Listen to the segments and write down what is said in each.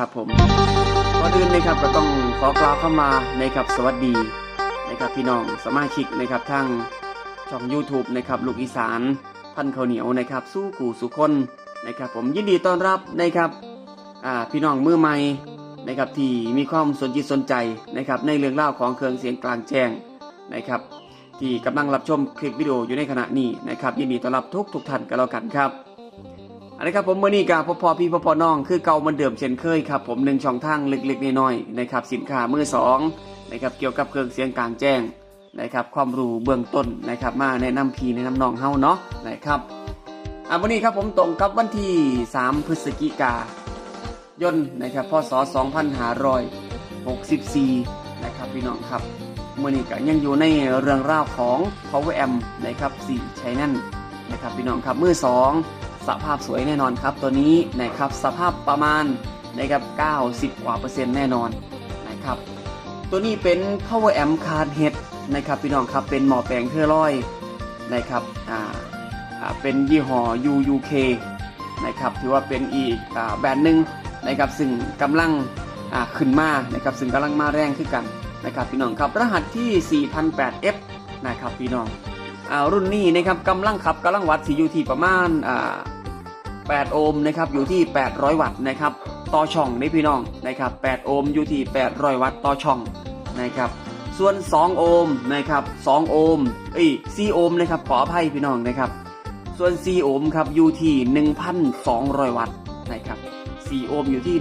ครับผมก่อนอื่นนะครับก็ต้องขอกล่าวเข้ามานะครับสวัสดีนะครับพี่น้องสมาชิกนะครับทั้งช่อง YouTube นะครับลูกอีสานพันข้าวเหนียวนะครับสู้กูสุคนนะครับผมยินดีต้อนรับนะครับอ่าพี่น้องมือใหม่นะครับที่มีความสนจิตสนใจนะครับในเรื่องเล่าของเครื่องเสียงกลางแจ้งนะครับที่กำลังรับชมคลิปวิดีโออยู่ในขณะนี้นะครับยินดีต้อนรับทุกทุกท่านกันแล้วกันครับ อันนี้ครับผมเมื่อนี้กับพ่อพ่อพี่พ่อพ่อน้องคือเก่ามันเดิมเช่นเคยครับผมหนึ่งช่องทางเล็กๆน้อยๆนะครับสินค้ามือสองนะครับเกี่ยวกับเครื่องเสียงกลางแจ้งนะครับความรู้เบื้องต้นนะครับมาแนะนำพี่แนะนำน้องเฮาเนาะนะครับอะวันนี้ครับผมตรงกับวันที่ 3 พฤศจิกายนนะครับพศ 2564 นะครับพี่น้องครับเมื่อนี้ก็ยังอยู่ในเรื่องราวของ Power Amp นะครับ4ใช้นั่นนะครับพี่น้องครับมือ2 สภาพสวยแน่นอนครับ ตัวนี้นะครับสภาพประมาณนะครับ90 กว่าเปอร์เซ็นต์แน่นอนนะครับ ตัวนี้เป็น Power Amp Card Head นะครับพี่น้องครับเป็นหมอแปลงเทอร์ลอยนะครับอ่าอ่าเป็นยี่ห้อ UUK นะครับถือว่าเป็นอีกอ่าแบรนด์หนึ่งนะครับซึ่งกำลังอ่าขึ้นมานะครับซึ่งกำลังมาแรงขึ้นกันนะครับพี่น้องครับรหัสที่ 4008F นะครับพี่น้องอ่ารุ่นนี้นะครับกำลังขับกำลังวัดสีอยู่ที่ประมาณอ่า 8 โอห์มนะครับอยู่ที่ 800 วัตต์นะครับต่อช่องนี่พี่น้องนะครับ8โอห์มอยู่ที่ 800 วัตต์ต่อช่องนะครับส่วน 2 โอห์มนะครับ2โอห์มเอ้ย4โอห์มนะครับขออภัยพี่น้องนะครับส่วน4โอห์มครับอยู่ที่ 1,200 วัตต์นะครับ4โอห์มอยู่ที่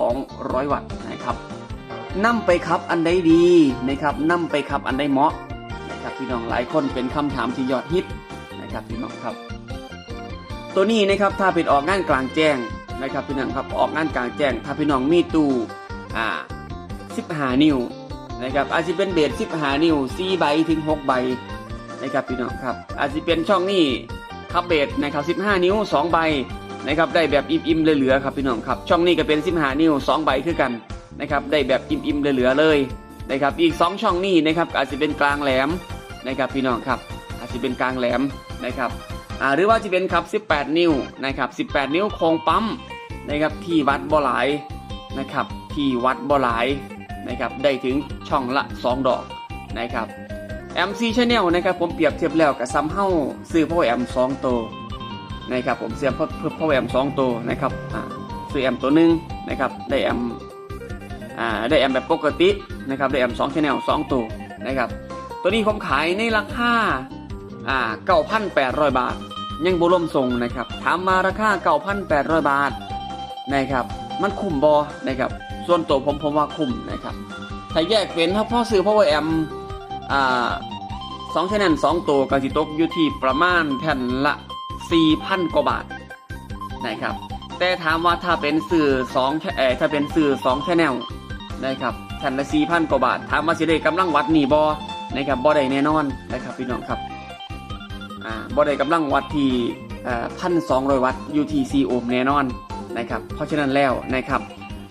1,200 วัตต์นะครับนำไปขับอันใดดีนะครับนำไปขับอันใดเหมาะนะครับพี่น้องหลายคนเป็นคำถามที่ยอดฮิตนะครับพี่น้องครับ ตัวนี้นะครับถ้าเป็นออกงานกลางแจ้งนะครับพี่น้องครับออกงานกลางแจ้ง ถ้าพี่น้องมีตู้อ่า15นิ้วนะครับอาจจะเป็นเบส15นิ้ว4ใบถึง6ใบนะครับพี่น้องครับอาจจะเป็นช่องนี้ขับเบสนะครับ15นิ้ว2ใบนะครับได้แบบอิ่มๆเหลือๆครับพี่น้องครับช่องนี้ก็เป็น15นิ้ว2ใบคือกันนะครับได้แบบอิ่มๆเหลือๆเลยนะครับอีก2ช่องนี้นะครับอาจจะเป็นกลางแหลมนะครับพี่น้องครับอาจจะเป็นกลางแหลมนะครับ หรือว่าจะเป็นครับ 18 นิ้วนะครับ 18 นิ้วโครงปั๊มนะครับที่วัดบ่หลายนะครับที่วัดบ่หลายนะครับได้ถึงช่องละ 2 ดอกนะครับ MC Channel นะครับผมเปรียบเทียบแล้วกับซ้ำเฮ้าซื้อพ่อแอม2ตัวนะครับผมเสียพ่อพ่อแอม2ตัวนะครับซื้อแอมตัวหนึ่งนะครับได้แอมได้แอมแบบปกตินะครับได้แอมสองชแนลสองตัวนะครับตัวนี้ผมขายในราคา อ่าเก้าพันแปดร้อยบาท ยังบุรมทรงนะครับ ถามมาราคาเก้าพันแปดร้อยบาทนะครับ มันคุ้มบอนะครับ ส่วนตัวผมผมว่าคุ้มนะครับ ถ้าแยกเป็นถ้าพ่อซื้อพ่อแอมอ่าสองชแนลสองตัวกสิตกอยู่ที่ประมาณแผ่นละสี่พันกว่าบาทนะครับ แต่ถามว่าถ้าเป็นสื่อสองเออถ้าเป็นสื่อสองแชนแนลนะครับแผ่นละสี่พันกว่าบาท ถามว่าสิได้กำลังวัดนี่บอนะครับบอได้แน่นอนนะครับพี่น้องครับ อ่าบอได้กำลังวัดที่พันสองร้อยวัตต์อยู่ที่ซีโอห์มแน่นอนนะครับเพราะฉะนั้นแล้วนะครับ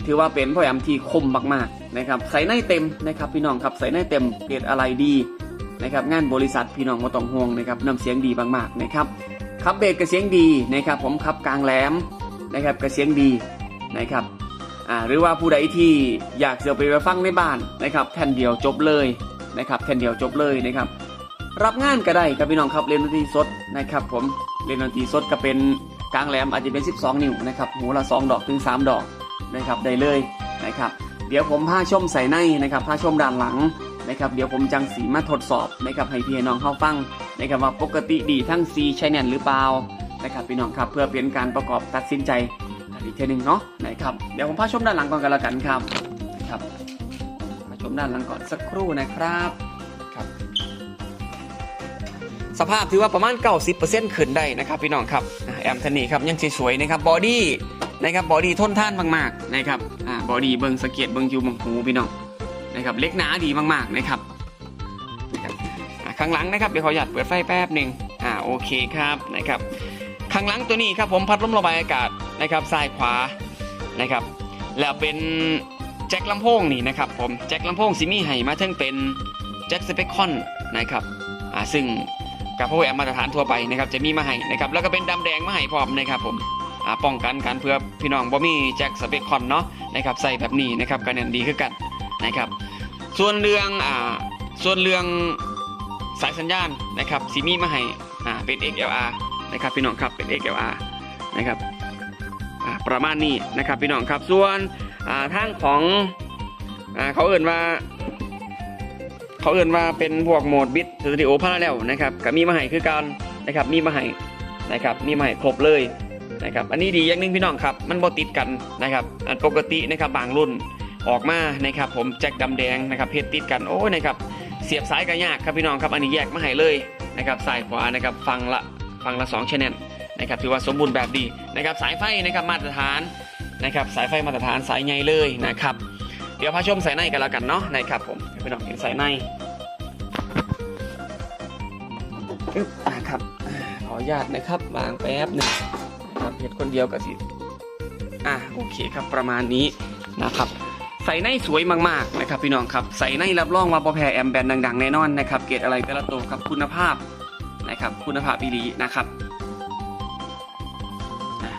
ถือว่าเป็นพยายามที่คมมากๆนะครับใส่ในเต็มนะครับพี่น้องครับใส่ในเต็มเกรดอะไรดีนะครับงานบริษัทพี่น้องมาต้องห่วงนะครับนำเสียงดีมากๆนะครับขับเบสกับเสียงดีนะครับผมขับกลางแหลมนะครับกระเสียงดีนะครับอ่าหรือว่าผู้ใดที่อยากเสียไปไปฟังในบ้านนะครับแท่นเดียวจบเลยนะครับแท่นเดียวจบเลยนะครับ รับงานก็ได้ครับพี่น้องครับเรียนดนตรีสดนะครับผมเรียนดนตรีสดก็เป็นกลางแหลมอาจจะเป็น 12 นิ้วนะครับหูละ 2 ดอกถึง 3 ดอกนะครับได้เลยนะครับเดี๋ยวผมพาชมใส่ในนะครับพาชมด้านหลังนะครับเดี๋ยวผมจังสีมาทดสอบนะครับให้พี่น้องเข้าฟังนะครับว่าปกติดีทั้ง C ใช้แนนหรือเปล่านะครับพี่น้องครับเพื่อเป็นการประกอบตัดสินใจอีกเทนึงเนาะนะครับเดี๋ยวผมพาชมด้านหลังก่อนกันล้วกันครับนะครับพาชมด้านหลังก่อนสักครู่นะครับครับ สภาพถือว่าประมาณ 90%ขึ้นได้นะครับพี่น้องครับแอมทนนี่ครับยังสวยๆนะครับบอดี้นะครับบอดี้ทนท่านมากๆนะครับอ่าบอดี้เบิงสะเก็ตเบิงคิวเบิงหูพี่น้องนะครับเล็กหนาดีมากๆนะครับข้างหลังนะครับเดี๋ยวขอหยัดเปิดไฟแป๊บหนึ่งอ่าโอเคครับนะครับข้างหลังตัวนี้ครับผมพัดลมระบายอากาศนะครับซ้ายขวานะครับแล้วเป็นแจ็คลำโพงนี่นะครับผมแจ็คลำโพงซิมี่ไห่มาถึงเป็นแจ็คสเปคคอนนะครับอ่าซึ่ง กับพวกแอมมาตรฐานทั่วไปนะครับจะมีมาให้นะครับแล้วก็เป็นดำแดงมาให้พร้อมนะครับผมป้องกันการเพื่อพี่น้องบ่มีแจ็คสเปคคอนเนาะนะครับใส่แบบนี้นะครับก็แน่นดีคือกันนะครับ ส่วนเรื่องอ่าส่วนเรื่องสายสัญญาณนะครับสีมีมาให้อ่าเป็น XLR นะครับพี่น้องครับเป็น XLR นะครับอ่าประมาณนี้นะครับพี่น้องครับส่วนอ่าทางของอ่าเขาเอ่นว่า เขาเอ่นว่าเป็นพวกโหมดบิทสตูดิโอพาราเรลนะครับก็มีมาให้คือกันนะครับมีมาให้นะครับมีมาให้ครบเลยนะครับอันนี้ดีอย่างหนึงพี่น้องครับมันบ่ติดกันนะครับอันปกตินะครับบางรุ่นออกมานะครับผมแจ็คดำแดงนะครับเพชรติดกันโอ้ยนะครับเสียบสายก็ยากครับพี่น้องครับอันนี้แยกมาให้เลยนะครับซ้ายขวานะครับฟังละฟังละ2 channel นะครับถือว่าสมบูรณ์แบบดีนะครับสายไฟนะครับมาตรฐานนะครับสายไฟมาตรฐานสายใหญ่เลยนะครับ เดี๋ยวพาชมสายในกันแล้วกันเนาะนะครับผมให้พี่น้องเห็นสายในอึ๊บอะครับขออนุญาตนะครับวางแป๊บหนึ่งนะครับเห็ดคนเดียวกับสิอะโอเคครับประมาณนี้นะครับใส่ในสวยมากๆนะครับพี่น้องครับใส่ในรับรองว่าพอแพรแอมแบนด์ดังๆแน่นอนนะครับเกรดอะไรแต่ละตัวครับคุณภาพนะครับคุณภาพอีหลีนะครับอะ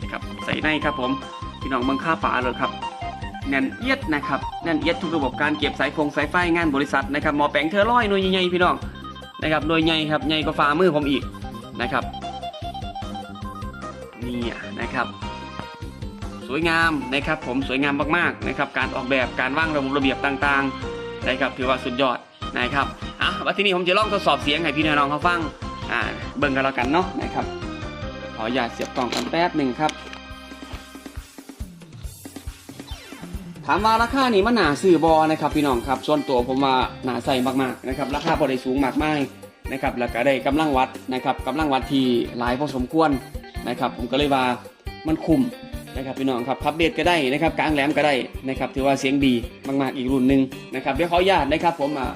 นี่ครับใส่ในครับผมพี่น้องเมืองค่าฝาเลยครับ แน่นเอียดนะครับแน่นเอียดทุกระบบการเก็บสายฟงสายไฟงานบริษัทนะครับหมอแปลงเธอร้อยหน่วยใหญ่ๆพี่น้องนะครับหน่วยใหญ่ครับใหญ่กว่าฝ่ามือผมอีกนะครับนี่นะครับ สวยงามนะครับผมสวยงามมากๆนะครับการออกแบบการวางระบบระเบียบต่างๆนะครับถือว่าสุดยอดนะครับอะวันที่นี้ผมจะลองทดสอบเสียงให้พี่น้องเขาฟังอ่าเบิ่งกันแล้วกันเนาะนะครับขออย่าเสียบกล่องกันแป๊บหนึ่งครับ ถามว่าราคานี่มันหนาซื้อบอนะครับพี่น้องครับส่วนตัวผมว่าหนาใส่มากๆนะครับราคาบริสูงมากมายนะครับแล้วก็ได้กำลังวัดนะครับกำลังวัดที่หลายพอสมควรนะครับผมก็เลยว่ามันคุ้มนะครับพี่น้องครับพับเบสก็ได้นะครับกลางแหลมก็ได้นะครับถือว่าเสียงดีมากๆอีกรุ่นหนึ่งนะครับเดี๋ยวขออนุญาตนะครับผมอ่า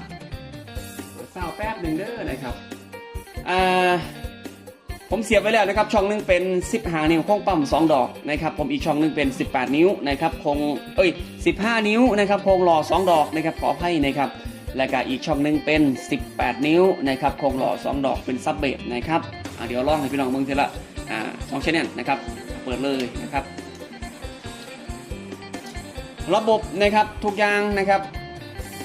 เศร้าแป๊บหนึ่งเด้อนะครับอ่า ผมเสียบไว้แล้วนะครับช่องหนึงเป็น 15 นิ้วโค้งปั๊ม2 ดอกนะครับผมอีกช่องหนึงเป็น 18 นิ้วนะครับโคงเอ้ย 15 นิ้วนะครับโคงหล่อ2 ดอกนะครับขออภัยนะครับแล้วก็อีกช่องหนึงเป็น 18 นิ้วนะครับโคงหล่อ2 ดอกเป็นซับเบสนะครับอะเดี๋ยวลองให้พี่น้องเบิ่งทีละอ่าสองชแนลนะครับเปิดเลยนะครับ ระบบนะครับทุกอย่างนะครับ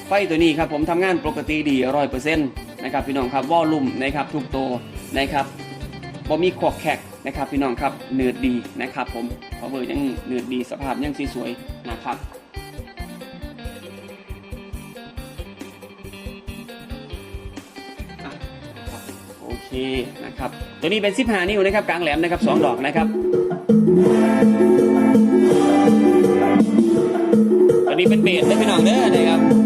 ไฟตัวนี้ครับผมทำงานปกติดีร้อยเปอร์เซ็นต์นะครับพี่น้องครับวอลลุ่มนะครับทุกตัวนะครับ บ่มีขวกแขกนะครับพี่น้องครับเนืดดีนะครับผมขอเบอร์ยังเนืดดีสภาพยังสวยๆนะครับโอเคนะครับตัวนี้เป็น15นิ้วนะครับกลางแหลมนะครับสองดอกนะครับตัวนี้เป็นเบสนะพี่น้องเด้อนะครับ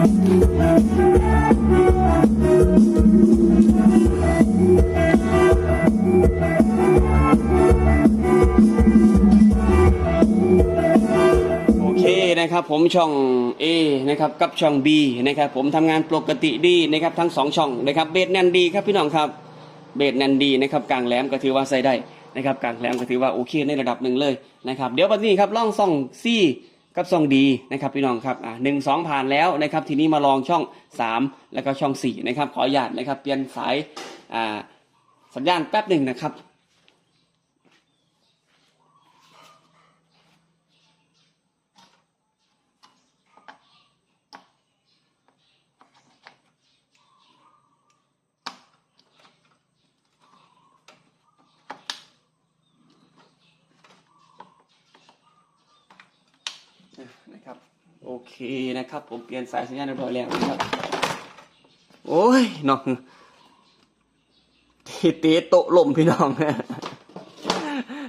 นะครับผมช่อง A นะครับกับช่อง B นะครับผมทำงานปกติดีนะครับทั้ง 2 ช่องนะครับเบสแน่นดีครับพี่น้องครับเบสแน่นดีนะครับกลางแหลมก็ถือว่าใส่ได้นะครับกลางแหลมก็ถือว่าโอเคในระดับหนึ่งเลยนะครับเดี๋ยววันนี้ครับล่องซ่องซี่ กับช่องดีนะครับพี่น้องครับอ่าหนึ่งสองผ่านแล้วนะครับ ทีนี้มาลองช่อง 3 แล้วก็ช่อง4นะครับขออนุญาตนะครับเปลี่ยนสายอ่าสัญญาณแป๊บหนึ่งนะครับ นะครับ โอเคนะครับ ผมเปลี่ยนสายสัญญาณเรียบร้อยแล้วนะครับ โอ้ยน้องเตะโตะลมพี่น้อง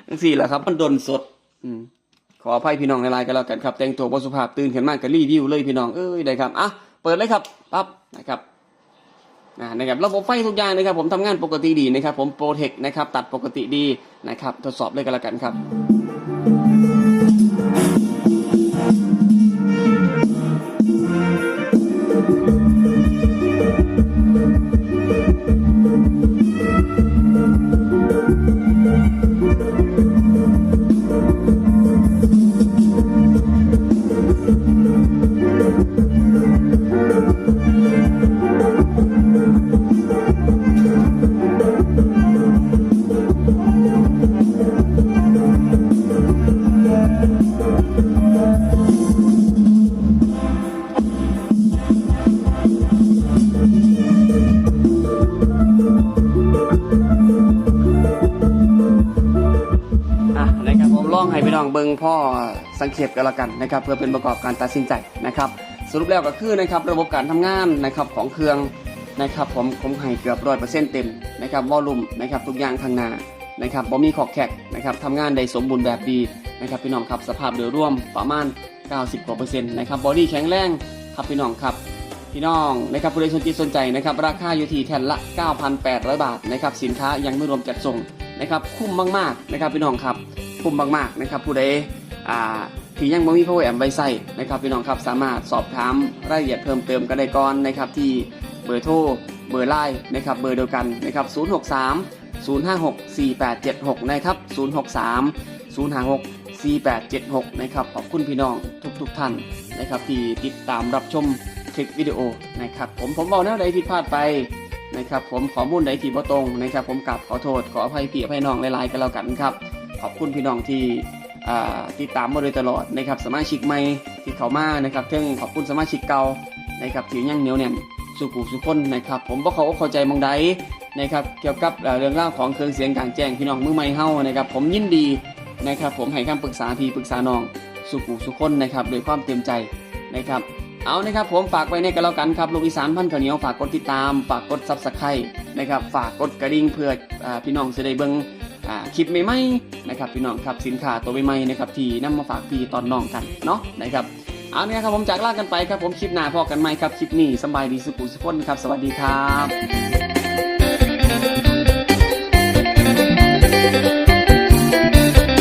จังสี่แหละครับ มันโดนสด อืมขออภัยพี่น้องในไลน์กันแล้วกันครับแต่งตัวบสุภาพตื่นขึ้นมากก็รีวิวเลยพี่น้องเอ้ยได้ครับอะเปิดเลยครับปั๊บนะครับอ่านะครับระบบไฟทุกอย่างนะครับ ผมทำงานปกติดีนะครับ ผมโปรเทคนะครับ ตัดปกติดีนะครับ ทดสอบเลยกันแล้วกันครับ บิงพ่อสังเกตกันละกันนะครับเพื่อเป็นประกอบการตัดสินใจนะครับ สรุปแล้วก็คือนะครับระบบการทำงานนะครับของเครื่องนะครับผมผมให้เกือบร้อยเปอร์เซ็นต์เต็มนะครับวอลลุ่มนะครับทุกอย่างข้างหน้านะครับบ่มีขอกแขกนะครับทำงานได้สมบูรณ์แบบดีนะครับพี่น้องครับสภาพโดยรวมประมาณ 90กว่าเปอร์เซ็นต์นะครับบอดี้แข็งแรงครับพี่น้องครับพี่น้องนะครับผู้ใดสนใจสนใจนะครับราคาอยู่ที่แทนละ 9,800 บาทนะครับสินค้ายังไม่รวมจัดส่งนะครับคุ้มมากๆนะครับพี่น้องครับ คุ้มมากๆนะครับผู้ใดอ่าที่ยังไม่มี Power Amp ไว้ใส่นะครับพี่น้องครับสามารถสอบถามรายละเอียดเพิ่มเติมกันได้ก่อนนะครับที่เบอร์โทรเบอร์ไลน์นะครับเบอร์เดียวกันนะครับ063 056 4876 นะครับ 063 056 4876 นะครับ ขอบคุณพี่น้องทุกๆทท่านนะครับที่ติดตามรับชมคลิปวิดีโอนะครับผมผมบอกแนวใดผิดพลาดไปนะครับผมข้อมูลใดที่บ่ตรงนะครับผมกลับขอโทษขออภัยพี่อภัยน้องหลายๆกันแล้วกันครับ ขอบคุณพี่น้องที่ติดตามมาโดยตลอดนะครับสมาชิกใหม่ที่เข้ามานะครับเทิงขอบคุณสมาชิกเก่านะครับที่ยังเหนียวแน่นสุขุสุขคนนะครับ ผมบ่เขาเข้าใจมองใดนะครับเกี่ยวกับเรื่องราวของเครื่องเสียงกลางแจ้งพี่น้องมือใหม่เฮานะครับ ผมยินดีนะครับผมให้คำปรึกษาพี่ปรึกษาน้องสุขุสุขคนนะครับโดวยความเต็มใจนะครับเอานะครับผมฝากไว้ในกันแล้วกันครับลูกอีสานพันข้าวเหนียวฝากกดติดตาม ฝากกดซับสไครต์นะครับฝากกดกระดิ่งเพื่ออพี่น้องจะได้เบิ่ง คลิปใหม่ๆนะครับพี่น้องครับสินค้าตัวใหม่ๆนะครับที่นำมาฝากพี่ตอนน้องกันเนาะนะครับเอาเนี่ยครับผมจากลากันไปครับผมคลิปหน้าพอกันไหมครับคลิปนี้สบายดีสุขุสุขนครับสวัสดีครับ